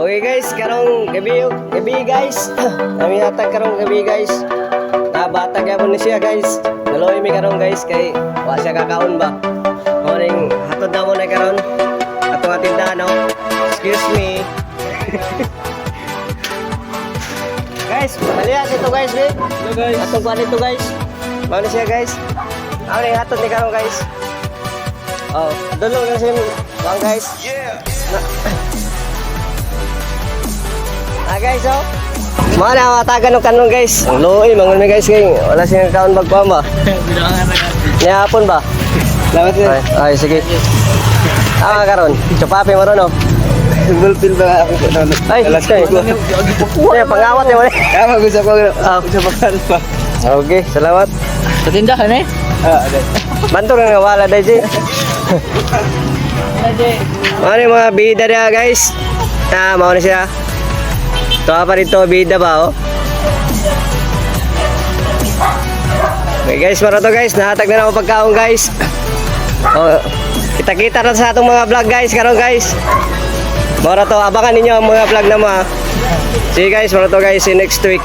Okay guys, karong gabi gabi guys. Kami hatag karong gabi guys. Na bata gyapon ni siya guys. Daloy mi karong guys kay wa siya kakaon ba. Morning hatod na mo na karon. Ato nga tindahan no. Excuse me. guys, haliya dito guys, babe. Hello guys. Atong pa dito guys. Mao na siya guys. Yung hatod ni karon guys? Oh, dulong na siya. Bang guys. Ah guys, oh. Mga na matagan ng kanon guys. Ang luoy, mangun mi guys kay wala siyang kaon magpama. Niya hapon ba? Salamat sir. Ay, ay sige. Ah, karon. Chupapi mo ron, oh. Bulpil ba ako sa Ay, Alas ay. ko. Ay, pangawat eh, wala. Kama gusto ko. Ah. Gusto pa pa. Okay, salamat. Sa tindahan eh? Ah, okay. Bantu nga wala dahil si. Ano yung mga bida niya guys? Ah, mau na siya. Ito pa rito, bida ba oh? Okay guys, para to guys, nahatag na ako pagkaon guys. Oh, kita-kita na sa atong mga vlog guys, karon guys. Mara to, abangan ninyo ang mga vlog na mga. Sige guys, para to guys, see you next week.